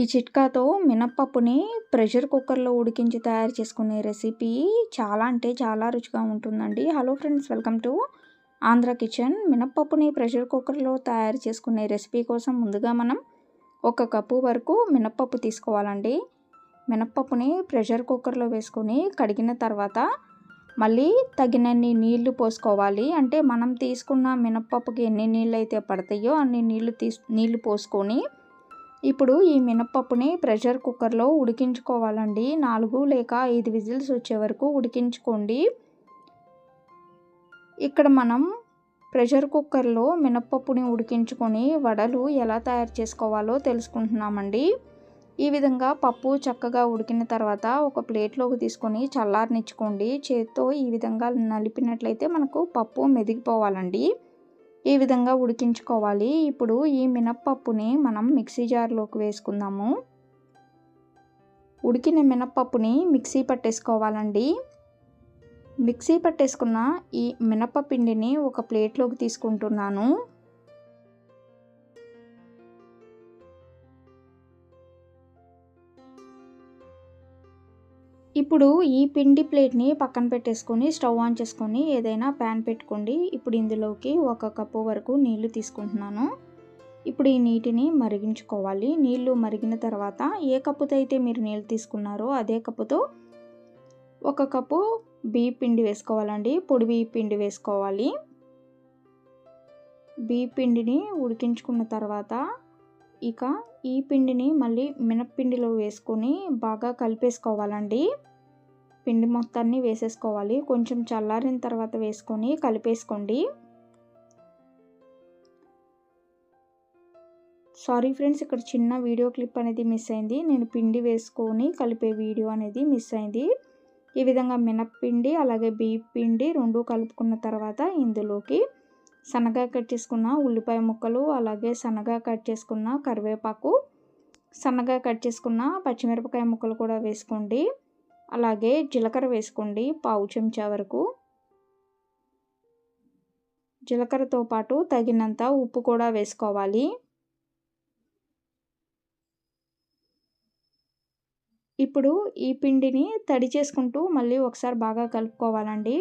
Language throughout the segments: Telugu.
ఈ చిట్కాతో మినప్పప్పుని ప్రెషర్ కుక్కర్లో ఉడికించి తయారు చేసుకునే రెసిపీ చాలా అంటే చాలా రుచిగా ఉంటుందండి. Hello friends welcome to Andhra kitchen. మినప్పప్పుని pressure కుక్కర్లో తయారు చేసుకునే రెసిపీ కోసం ముందుగా మనం ఒక కప్పు వరకు మినప్పప్పు తీసుకోవాలండి. మినప్పప్పుని ప్రెషర్ కుక్కర్లో వేసుకొని కడిగిన తర్వాత మళ్ళీ తగినన్ని నీళ్ళు పోసుకోవాలి. అంటే మనం తీసుకున్న మినప్పప్పుకి ఎన్ని నీళ్ళు అయితే పడతాయో అన్ని నీళ్ళు తీసు నీళ్ళు పోసుకొని ఇప్పుడు ఈ మినప్పప్పుని ప్రెషర్ కుక్కర్లో ఉడికించుకోవాలండి. నాలుగు లేక ఐదు విజిల్స్ వచ్చే వరకు ఉడికించుకోండి. ఇక్కడ మనం ప్రెషర్ కుక్కర్లో మినప్పప్పుని ఉడికించుకొని వడలు ఎలా తయారు చేసుకోవాలో తెలుసుకుంటున్నామండి. ఈ విధంగా పప్పు చక్కగా ఉడికిన తర్వాత ఒక ప్లేట్లోకి తీసుకొని చల్లారనిచ్చుకోండి. చేత్తో ఈ విధంగా నలిపినట్లయితే మనకు పప్పు మెదిగిపోవాలండి. ఈ విధంగా ఉడికించుకోవాలి. ఇప్పుడు ఈ మినప్పప్పుని మనం మిక్సీ జార్లోకి వేసుకుందాము. ఉడికిన మినప్పప్పుని మిక్సీ పట్టేసుకోవాలండి. మిక్సీ పట్టేసుకున్న ఈ మినపపిండిని ఒక ప్లేట్లోకి తీసుకుంటున్నాను. ఇప్పుడు ఈ పిండి ప్లేట్ని పక్కన పెట్టేసుకొని స్టవ్ ఆన్ చేసుకొని ఏదైనా ప్యాన్ పెట్టుకోండి. ఇప్పుడు ఇందులోకి ఒక కప్పు వరకు నీళ్ళు తీసుకుంటున్నాను. ఇప్పుడు ఈ నీటిని మరిగించుకోవాలి. నీళ్ళు మరిగిన తర్వాత ఏ కప్పుతో అయితే మీరు నీళ్ళు తీసుకున్నారో అదే కప్పుతో ఒక కప్పు బియ్య పిండి వేసుకోవాలండి. పొడి బియ్య పిండి వేసుకోవాలి. బియ్య పిండిని ఉడికించుకున్న తర్వాత ఇక ఈ పిండిని మళ్ళీ మినప్పిండిలో వేసుకొని బాగా కలిపేసుకోవాలండి. పిండి మొత్తాన్ని వేసేసుకోవాలి. కొంచెం చల్లారిన తర్వాత వేసుకొని కలిపేసుకోండి. సారీ ఫ్రెండ్స్ ఇక్కడ చిన్న వీడియో క్లిప్ అనేది మిస్ అయింది. నేను పిండి వేసుకొని కలిపే వీడియో అనేది మిస్ అయింది. ఈ విధంగా మినప్పిండి అలాగే బీప్ పిండి రెండు కలుపుకున్న తర్వాత ఇందులోకి సన్నగా కట్ చేసుకున్న ఉల్లిపాయ ముక్కలు అలాగే సన్నగా కట్ చేసుకున్న కరివేపాకు సన్నగా కట్ చేసుకున్న పచ్చిమిరపకాయ ముక్కలు కూడా వేసుకోండి. అలాగే జీలకర్ర వేసుకోండి పావు చెంచా వరకు. జీలకర్రతో పాటు తగినంత ఉప్పు కూడా వేసుకోవాలి. ఇప్పుడు ఈ పిండిని తడి చేసుకుంటూ మళ్ళీ ఒకసారి బాగా కలుపుకోవాలండి.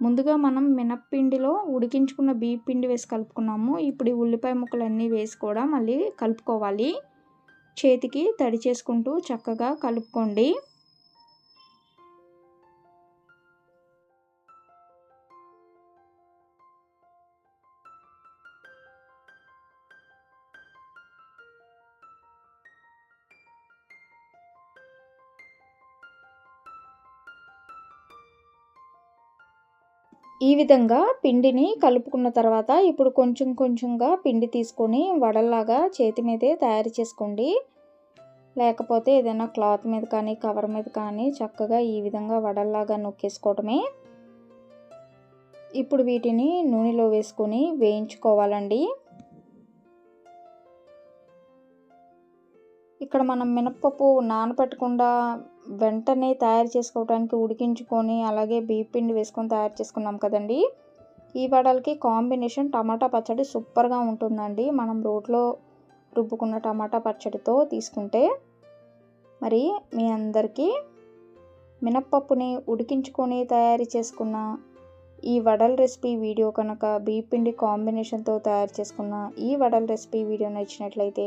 ముందుగా మనం మినప్పిండిలో ఉడికించుకున్న బియ్య పిండి వేసి కలుపుకున్నాము. ఇప్పుడు ఈ ఉల్లిపాయ ముక్కలన్నీ వేసి కూడా మళ్ళీ కలుపుకోవాలి. చేతికి తడి చేసుకుంటూ చక్కగా కలుపుకోండి. ఈ విధంగా పిండిని కలుపుకున్న తర్వాత ఇప్పుడు కొంచెం కొంచెంగా పిండి తీసుకొని వడల్లాగా చేతి మీదే తయారు చేసుకోండి. లేకపోతే ఏదైనా క్లాత్ మీద కానీ కవర్ మీద కానీ చక్కగా ఈ విధంగా వడల్లాగా నొక్కేసుకోవడమే. ఇప్పుడు వీటిని నూనెలో వేసుకొని వేయించుకోవాలండి. ఇక్కడ మనం మినప్పప్పు నానపెట్టకుండా వెంటనే తయారు చేసుకోవడానికి ఉడికించుకొని అలాగే పిండి వేసుకొని తయారు చేసుకున్నాం కదండి. ఈ వడలకి కాంబినేషన్ టమాటా పచ్చడి సూపర్గా ఉంటుందండి. మనం రోట్లో రుబ్బుకున్న టమాటా పచ్చడితో తీసుకుంటే మరి మీ అందరికీ మినప్పప్పుని ఉడికించుకొని తయారు చేసుకున్న ఈ వడల రెసిపీ వీడియో కనుక బియ్యపిండి కాంబినేషన్తో తయారు చేసుకున్న ఈ వడల రెసిపీ వీడియో నచ్చినట్లయితే